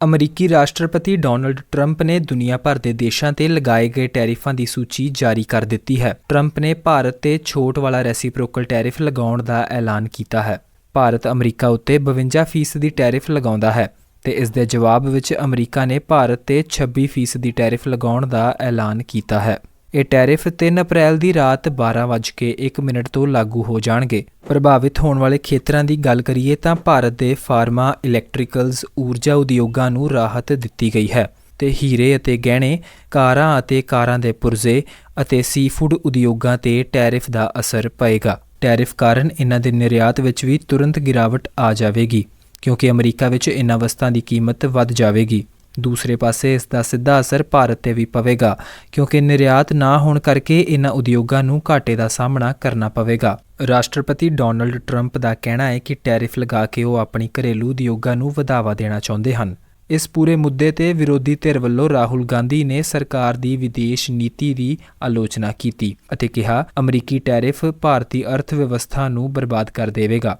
ਅਮਰੀਕੀ ਰਾਸ਼ਟਰਪਤੀ Donald Trump ਨੇ ਦੁਨੀਆ ਭਰ ਦੇ ਦੇਸ਼ਾਂ ਤੇ ਲਗਾਏ ਗਏ ਟੈਰਿਫਾਂ ਦੀ ਸੂਚੀ ਜਾਰੀ ਕਰ ਦਿੱਤੀ ਹੈ। ਟਰੰਪ ਨੇ ਭਾਰਤ ਤੇ ਛੋਟ ਵਾਲਾ ਰੈਸੀਪ੍ਰੋਕਲ ਟੈਰਿਫ ਲਗਾਉਣ ਦਾ ਐਲਾਨ ਕੀਤਾ ਹੈ। ਭਾਰਤ ਅਮਰੀਕਾ ਉੱਤੇ 52% ਦੀ ਟੈਰਿਫ ਲਗਾਉਂਦਾ ਹੈ ਤੇ ਇਸ ਦੇ ਜਵਾਬ ਵਿੱਚ ਅਮਰੀਕਾ ਨੇ ਭਾਰਤ ਤੇ 26% ਦੀ ਟੈਰਿਫ ਲਗਾਉਣ ਦਾ ਐਲਾਨ ਕੀਤਾ ਹੈ। ਇਹ ਟੈਰਿਫ 3 ਅਪ੍ਰੈਲ ਦੀ ਰਾਤ 12:01 ਮਿੰਟ ਤੋਂ ਲਾਗੂ ਹੋ ਜਾਣਗੇ। ਪ੍ਰਭਾਵਿਤ ਹੋਣ ਵਾਲੇ ਖੇਤਰਾਂ ਦੀ ਗੱਲ ਕਰੀਏ ਤਾਂ ਭਾਰਤ ਦੇ ਫਾਰਮਾ ਇਲੈਕਟ੍ਰੀਕਲਜ਼ ਊਰਜਾ ਉਦਯੋਗਾਂ ਨੂੰ ਰਾਹਤ ਦਿੱਤੀ ਗਈ ਹੈ ਤੇ ਹੀਰੇ ਅਤੇ ਗਹਿਣੇ, ਕਾਰਾਂ ਅਤੇ ਕਾਰਾਂ ਦੇ ਪੁਰਜ਼ੇ ਅਤੇ ਸੀਫੂਡ ਉਦਯੋਗਾਂ ਤੇ ਟੈਰਿਫ ਦਾ ਅਸਰ ਪਏਗਾ। ਟੈਰਿਫ ਕਾਰਨ ਇਹਨਾਂ ਦੇ ਨਿਰਯਾਤ ਵਿੱਚ ਵੀ ਤੁਰੰਤ ਗਿਰਾਵਟ ਆ ਜਾਵੇਗੀ, ਕਿਉਂਕਿ ਅਮਰੀਕਾ ਵਿੱਚ ਇਹਨਾਂ ਵਸਤਾਂ ਦੀ ਕੀਮਤ ਵੱਧ ਜਾਵੇਗੀ। ਦੂਸਰੇ ਪਾਸੇ ਇਸ ਦਾ ਸਿੱਧਾ ਅਸਰ ਭਾਰਤ ਤੇ ਵੀ ਪਵੇਗਾ, ਕਿਉਂਕਿ ਨਿਰਯਾਤ ਨਾ ਹੋਣ ਕਰਕੇ ਇਹਨਾਂ ਉਦਯੋਗਾਂ ਨੂੰ ਘਾਟੇ ਦਾ ਸਾਹਮਣਾ ਕਰਨਾ ਪਵੇਗਾ। ਰਾਸ਼ਟਰਪਤੀ ਡੋਨਲਡ ਟਰੰਪ ਦਾ ਕਹਿਣਾ ਹੈ ਕਿ ਟੈਰਿਫ ਲਗਾ ਕੇ ਉਹ ਆਪਣੀ ਘਰੇਲੂ ਉਦਯੋਗਾਂ ਨੂੰ ਵਧਾਵਾ ਦੇਣਾ ਚਾਹੁੰਦੇ ਹਨ। ਇਸ ਪੂਰੇ ਮੁੱਦੇ ਤੇ ਵਿਰੋਧੀ ਧਿਰ ਵੱਲੋਂ ਰਾਹੁਲ ਗਾਂਧੀ ਨੇ ਸਰਕਾਰ ਦੀ ਵਿਦੇਸ਼ ਨੀਤੀ ਦੀ ਆਲੋਚਨਾ ਕੀਤੀ ਅਤੇ ਕਿਹਾ, ਅਮਰੀਕੀ ਟੈਰਿਫ ਭਾਰਤੀ ਅਰਥ ਵਿਵਸਥਾ ਨੂੰ ਬਰਬਾਦ ਕਰ ਦੇਵੇਗਾ।